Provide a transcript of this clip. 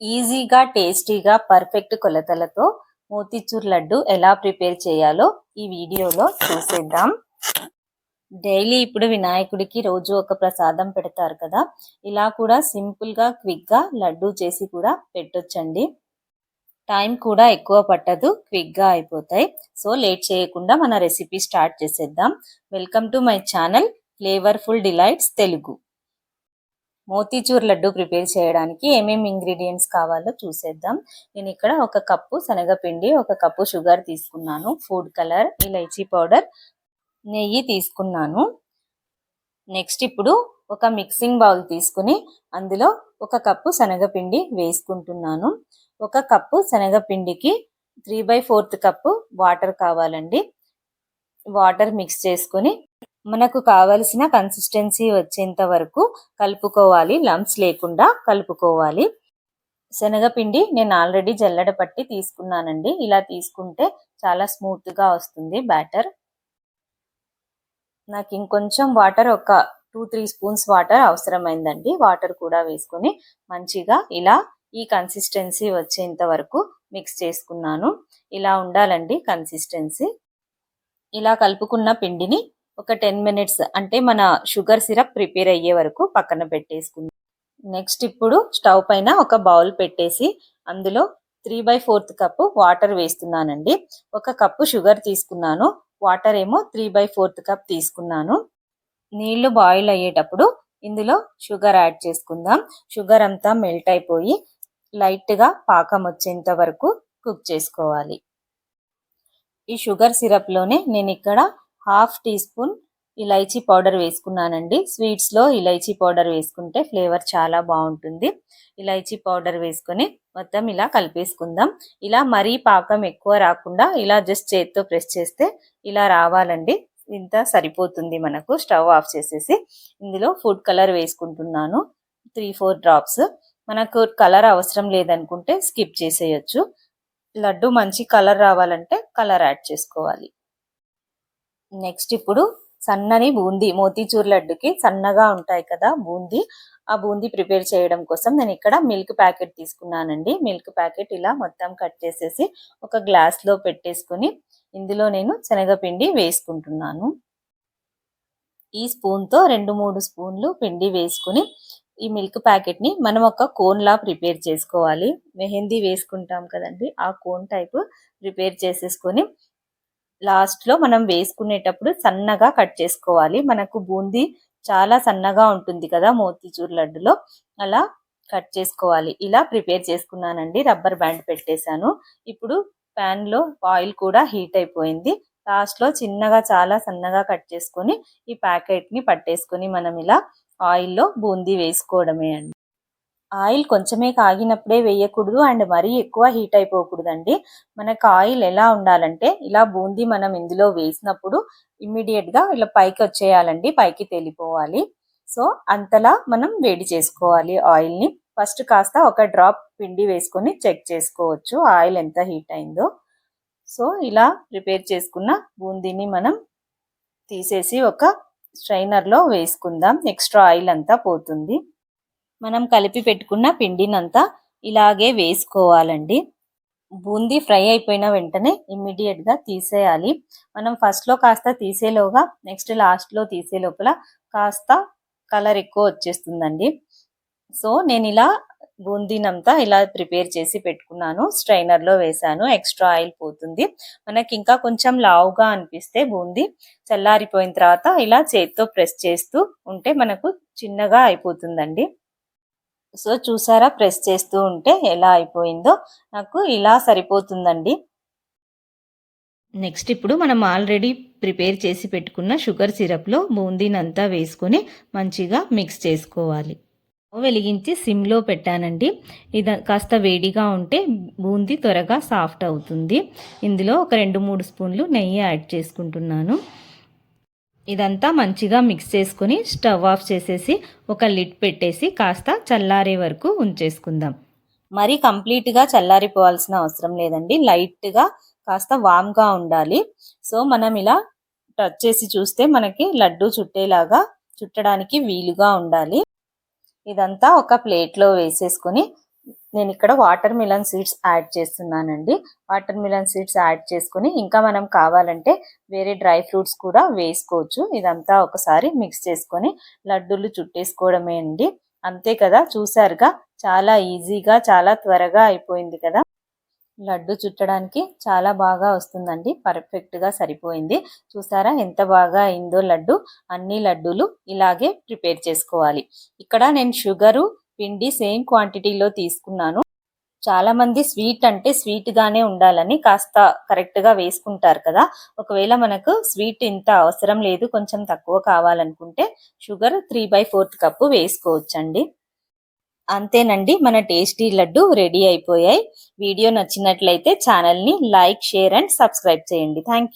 ఈజీగా టేస్టీగా పర్ఫెక్ట్ కొలతలతో మోతీచూర్ లడ్డు ఎలా ప్రిపేర్ చేయాలో ఈ వీడియోలో చూసేద్దాం. డైలీ ఇప్పుడు వినాయకుడికి రోజు ఒక ప్రసాదం పెడతారు కదా ఇలా కూడా సింపుల్గా క్విక్గా లడ్డు చేసి కూడా పెట్టొచ్చండి. టైం కూడా ఎక్కువ పట్టదు క్విక్గా అయిపోతాయి. సో లేట్ చేయకుండా మన రెసిపీ స్టార్ట్ చేసేద్దాం. Welcome to my channel flavourful delights Telugu. Motichoor laddu prepare చేయడానికి ఏమేమి ఇంగ్రీడియంట్స్ కావాలో చూసేద్దాం. నేను ఇక్కడ ఒక కప్పు శనగపిండి ఒక కప్పు షుగర్ తీసుకున్నాను ఫుడ్ కలర్ ఇలైచీ పౌడర్ నెయ్యి తీసుకున్నాను. నెక్స్ట్ ఇప్పుడు ఒక మిక్సింగ్ బౌల్ తీసుకుని అందులో ఒక కప్పు శనగపిండి వేసుకుంటున్నాను. ఒక cup శనగపిండికి three by fourth cup water కావాలండి. వాటర్ మిక్స్ చేసుకుని మనకు కావలసిన కన్సిస్టెన్సీ వచ్చేంత వరకు కలుపుకోవాలి. లంప్స్ లేకుండా కలుపుకోవాలి. శనగపిండి నేను ఆల్రెడీ జల్లెడ పట్టి తీసుకున్నానండి. ఇలా తీసుకుంటే చాలా స్మూత్గా వస్తుంది బ్యాటర్ నాకు ఇంకొంచెం వాటర్ ఒక టూ త్రీ స్పూన్స్ వాటర్ అవసరమైందండి. వాటర్ కూడా వేసుకొని మంచిగా ఇలా ఈ కన్సిస్టెన్సీ వచ్చేంత వరకు మిక్స్ చేసుకున్నాను. ఇలా ఉండాలండి కన్సిస్టెన్సీ ఇలా కలుపుకున్న పిండిని ఒక టెన్ మినిట్స్ అంటే మన షుగర్ సిరప్ ప్రిపేర్ అయ్యే వరకు పక్కన పెట్టేసుకుందాం. నెక్స్ట్ ఇప్పుడు స్టవ్ పైన ఒక బౌల్ పెట్టేసి అందులో three by fourth cup water వేస్తున్నానండి. ఒక కప్పు షుగర్ తీసుకున్నాను. వాటర్ ఏమో త్రీ బై ఫోర్త్ కప్ తీసుకున్నాను. నీళ్ళు బాయిల్ అయ్యేటప్పుడు ఇందులో షుగర్ యాడ్ చేసుకుందాం. షుగర్ అంతా మెల్ట్ అయిపోయి లైట్గా పాకం వచ్చేంత వరకు కుక్ చేసుకోవాలి. ఈ షుగర్ సిరప్లోనే నేను ఇక్కడ half teaspoon elaichi powder వేసుకున్నానండి. స్వీట్స్లో ఇలైచీ పౌడర్ వేసుకుంటే ఫ్లేవర్ చాలా బాగుంటుంది. ఇలైచీ పౌడర్ వేసుకొని మొత్తం ఇలా కలిపేసుకుందాం. ఇలా మరీ పాకం ఎక్కువ రాకుండా ఇలా జస్ట్ చేతితో ప్రెస్ చేస్తే ఇలా రావాలండి. ఇంత సరిపోతుంది మనకు. స్టవ్ ఆఫ్ చేసేసి ఇందులో ఫుడ్ కలర్ వేసుకుంటున్నాను. Three four drops. మనకు కలర్ అవసరం లేదనుకుంటే స్కిప్ చేసేయచ్చు. లడ్డు మంచి కలర్ రావాలంటే కలర్ యాడ్ చేసుకోవాలి. నెక్స్ట్ ఇప్పుడు సన్నని బూందీ మోతీచూర్ లడ్డుకి సన్నగా ఉంటాయి కదా బూందీ. ఆ బూందీ ప్రిపేర్ చేయడం కోసం నేను ఇక్కడ మిల్క్ ప్యాకెట్ తీసుకున్నానండి. మిల్క్ ప్యాకెట్ ఇలా మొత్తం కట్ చేసేసి ఒక గ్లాస్లో పెట్టేసుకుని ఇందులో నేను శనగపిండి వేసుకుంటున్నాను. ఈ స్పూన్తో రెండు మూడు స్పూన్లు పిండి వేసుకుని ఈ మిల్క్ ప్యాకెట్ని మనం ఒక కోన్లా ప్రిపేర్ చేసుకోవాలి. మెహందీ వేసుకుంటాం కదండి ఆ కోన్ టైప్ ప్రిపేర్ చేసేసుకొని లాస్ట్లో మనం వేసుకునేటప్పుడు సన్నగా కట్ చేసుకోవాలి. మనకు బూందీ చాలా సన్నగా ఉంటుంది కదా మోతీచూర్ లడ్డులో. అలా కట్ చేసుకోవాలి. ఇలా ప్రిపేర్ చేసుకున్నానండి. రబ్బర్ బ్యాండ్ పెట్టేశాను. ఇప్పుడు ప్యాన్లో ఆయిల్ కూడా హీట్ అయిపోయింది. లాస్ట్లో చిన్నగా చాలా సన్నగా కట్ చేసుకొని ఈ ప్యాకెట్ని పట్టేసుకొని మనం ఇలా ఆయిల్లో బూందీ వేసుకోవడమే అండి. ఆయిల్ కొంచెమే కాగినప్పుడే వేయకూడదు అండ్ మరీ ఎక్కువ హీట్ అయిపోకూడదండి. మనకు ఆయిల్ ఎలా ఉండాలంటే ఇలా బూందీ మనం ఇందులో వేసినప్పుడు ఇమ్మీడియట్గా ఇలా పైకి వచ్చేయాలండి పైకి తేలిపోవాలి. సో అంతలా మనం వేడి చేసుకోవాలి ఆయిల్ని. ఫస్ట్ కాస్త ఒక డ్రాప్ పిండి వేసుకొని చెక్ చేసుకోవచ్చు ఆయిల్ ఎంత హీట్ అయిందో. సో ఇలా ప్రిపేర్ చేసుకున్న బూందీని మనం తీసేసి ఒక స్ట్రైనర్లో వేసుకుందాం. ఎక్స్ట్రా ఆయిల్ అంతా పోతుంది. మనం కలిపి పెట్టుకున్న పిండినంతా ఇలాగే వేసుకోవాలండి. బూందీ ఫ్రై అయిపోయిన వెంటనే గా తీసేయాలి. మనం ఫస్ట్లో కాస్త తీసేలోగా నెక్స్ట్ లాస్ట్లో తీసే లోపల కాస్త కలర్ ఎక్కువ వచ్చేస్తుందండి. సో నేను ఇలా బూందీనంతా ఇలా ప్రిపేర్ చేసి పెట్టుకున్నాను. స్ట్రైనర్లో వేసాను ఎక్స్ట్రా ఆయిల్ పోతుంది. మనకి ఇంకా కొంచెం లావుగా అనిపిస్తే బూందీ చల్లారిపోయిన తర్వాత ఇలా చేతితో ప్రెస్ చేస్తూ ఉంటే మనకు చిన్నగా అయిపోతుందండి. సో చూసారా ప్రెస్ చేస్తూ ఉంటే ఎలా అయిపోయిందో. నాకు ఇలా సరిపోతుందండి. నెక్స్ట్ ఇప్పుడు మనం ఆల్రెడీ ప్రిపేర్ చేసి పెట్టుకున్న షుగర్ సిరప్లో బూందీనంతా వేసుకొని మంచిగా మిక్స్ చేసుకోవాలి. వెలిగించి సిమ్లో పెట్టానండి. ఇది కాస్త వేడిగా ఉంటే బూందీ త్వరగా సాఫ్ట్ అవుతుంది. ఇందులో ఒక రెండు మూడు స్పూన్లు నెయ్యి యాడ్ చేసుకుంటున్నాను. ఇదంతా మంచిగా మిక్స్ చేసుకుని స్టవ్ ఆఫ్ చేసేసి ఒక లిడ్ పెట్టేసి కాస్త చల్లారే వరకు ఉంచేసుకుందాం. మరి కంప్లీట్గా చల్లారిపోవాల్సిన అవసరం లేదండి. లైట్గా కాస్త వామ్గా ఉండాలి. సో మనం ఇలా టచ్ చేసి చూస్తే మనకి లడ్డు చుట్టేలాగా చుట్టడానికి వీలుగా ఉండాలి. ఇదంతా ఒక ప్లేట్లో వేసేసుకొని నేను ఇక్కడ వాటర్ మిలన్ సీడ్స్ యాడ్ చేస్తున్నానండి. వాటర్ మిలన్ సీడ్స్ యాడ్ చేసుకుని ఇంకా మనం కావాలంటే వేరే డ్రై ఫ్రూట్స్ కూడా వేసుకోవచ్చు. ఇదంతా ఒకసారి మిక్స్ చేసుకొని లడ్డూలు చుట్టేసుకోవడమే అండి. అంతే కదా చూసారుగా? చాలా ఈజీగా చాలా త్వరగా అయిపోయింది కదా? లడ్డు చుట్టడానికి చాలా బాగా వస్తుందండి. పర్ఫెక్ట్గా సరిపోయింది. చూసారా ఎంత బాగా అయిందో లడ్డు. అన్ని లడ్డూలు ఇలాగే ప్రిపేర్ చేసుకోవాలి. ఇక్కడ నేను షుగరు పిండి సేమ్ క్వాంటిటీలో తీసుకున్నాను. చాలా మంది స్వీట్ అంటే స్వీట్ గానే ఉండాలని కాస్త కరెక్ట్గా వేసుకుంటారు కదా. ఒకవేళ మనకు స్వీట్ ఇంత అవసరం లేదు కొంచెం తక్కువ కావాలనుకుంటే sugar three by fourth cup వేసుకోవచ్చండి. అంతేనండి మన టేస్టీ లడ్డు రెడీ అయిపోయాయి. వీడియో నచ్చినట్లయితే ఛానల్ని లైక్ షేర్ అండ్ సబ్స్క్రైబ్ చేయండి. థ్యాంక్